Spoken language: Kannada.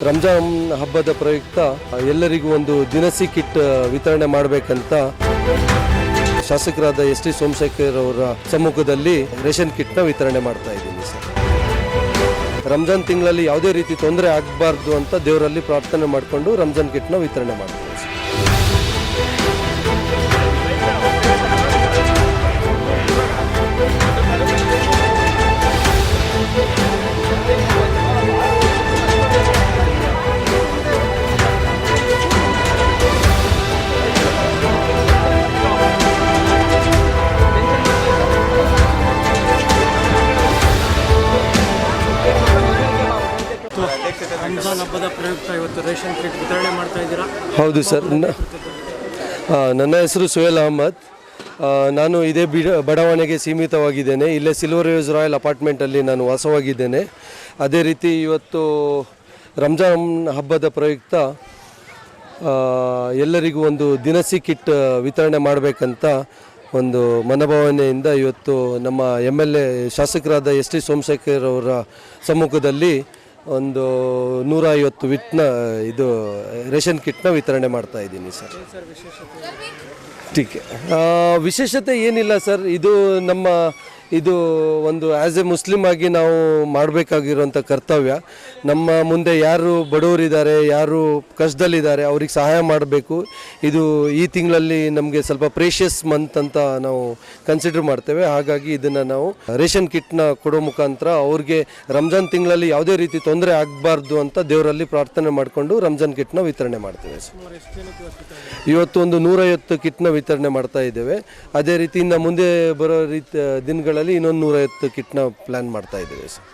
ರಂಜಾನ್ ಹಬ್ಬದ ಪ್ರಯುಕ್ತ ಎಲ್ಲರಿಗೂ ಒಂದು ದಿನಸಿ ಕಿಟ್ ವಿತರಣೆ ಮಾಡಬೇಕಂತ ಶಾಸಕರಾದ ಎಸ್ ಟಿ ಸೋಮಶೇಖರ್ ಅವರ ಸಮ್ಮುಖದಲ್ಲಿ ರೇಷನ್ ಕಿಟ್ನ ವಿತರಣೆ ಮಾಡ್ತಾ ಇದ್ದೀನಿ ಸರ್. ರಂಜಾನ್ ತಿಂಗಳಲ್ಲಿ ಯಾವುದೇ ರೀತಿ ತೊಂದರೆ ಆಗಬಾರ್ದು ಅಂತ ದೇವರಲ್ಲಿ ಪ್ರಾರ್ಥನೆ ಮಾಡಿಕೊಂಡು ರಂಜಾನ್ ಕಿಟ್ನ ವಿತರಣೆ ಮಾಡ್ತೀನಿ ಸರ್ ರಂಜಾನ್ ಹಬ್ಬದ ಪ್ರಯುಕ್ತ ಇವತ್ತು ರೇಷನ್ ಕಿಟ್ ವಿತರಣೆ ಮಾಡ್ತಾ ಇದ್ದೀರಾ? ಹೌದು ಸರ್. ನನ್ನ ಹೆಸರು ಸುಹೇಲ್ ಅಹಮದ್. ನಾನು ಇದೇ ಬಿಡ ಬಡಾವಣೆಗೆ ಸೀಮಿತವಾಗಿದ್ದೇನೆ. ಇಲ್ಲೇ ಸಿಲ್ವರ್ ಯೂಸ್ ರಾಯಲ್ ಅಪಾರ್ಟ್ಮೆಂಟಲ್ಲಿ ನಾನು ವಾಸವಾಗಿದ್ದೇನೆ. ಅದೇ ರೀತಿ ಇವತ್ತು ರಂಜಾನ್ ಹಬ್ಬದ ಪ್ರಯುಕ್ತ ಎಲ್ಲರಿಗೂ ಒಂದು ದಿನಸಿ ಕಿಟ್ ವಿತರಣೆ ಮಾಡಬೇಕಂತ ಒಂದು ಮನೋಭಾವನೆಯಿಂದ ಇವತ್ತು ನಮ್ಮ ಎಂ ಎಲ್ ಎ ಶಾಸಕರಾದ ಎಸ್ ಟಿ ಸೋಮಶೇಖರ್ ಅವರ ಸಮ್ಮುಖದಲ್ಲಿ ಒಂದು ನೂರ ಐವತ್ತು ವಿಟ್ನ ಇದು ರೇಷನ್ ಕಿಟ್ನ ವಿತರಣೆ ಮಾಡ್ತಾ ಇದ್ದೀನಿ ಸರ್. ಟೀಕೆ. ವಿಶೇಷತೆ ಏನಿಲ್ಲ ಸರ್. ಇದು ನಮ್ಮ ಇದು ಒಂದು ಆ್ಯಸ್ ಎ ಮುಸ್ಲಿಮ್ ಆಗಿ ನಾವು ಮಾಡಬೇಕಾಗಿರುವಂಥ ಕರ್ತವ್ಯ. ನಮ್ಮ ಮುಂದೆ ಯಾರು ಬಡವರಿದ್ದಾರೆ, ಯಾರು ಕಷ್ಟದಲ್ಲಿದ್ದಾರೆ ಅವ್ರಿಗೆ ಸಹಾಯ ಮಾಡಬೇಕು. ಇದು ಈ ತಿಂಗಳಲ್ಲಿ ನಮಗೆ ಸ್ವಲ್ಪ ಪ್ರೇಷಿಯಸ್ ಮಂತ್ ಅಂತ ನಾವು ಕನ್ಸಿಡರ್ ಮಾಡ್ತೇವೆ. ಹಾಗಾಗಿ ಇದನ್ನು ನಾವು ರೇಷನ್ ಕಿಟ್ನ ಕೊಡೋ ಮುಖಾಂತರ ಅವ್ರಿಗೆ ರಂಜಾನ್ ತಿಂಗಳಲ್ಲಿ ಯಾವುದೇ ರೀತಿ ತೊಂದರೆ ಆಗಬಾರ್ದು ಅಂತ ದೇವರಲ್ಲಿ ಪ್ರಾರ್ಥನೆ ಮಾಡಿಕೊಂಡು ರಂಜಾನ್ ಕಿಟ್ನ ವಿತರಣೆ ಮಾಡ್ತೇವೆ. ಇವತ್ತು ಒಂದು ನೂರೈವತ್ತು ಕಿಟ್ನ ವಿತರಣೆ ಮಾಡ್ತಾ ಇದ್ದೇವೆ. ಅದೇ ರೀತಿ ಇನ್ನು ಮುಂದೆ ಬರೋ ರೀತಿ ದಿನಗಳಲ್ಲಿ ಇನ್ನೊಂದು ನೂರೈವತ್ತು ಕಿಟ್ನ ಪ್ಲ್ಯಾನ್ ಮಾಡ್ತಾ ಇದ್ದೇವೆ ಸರ್.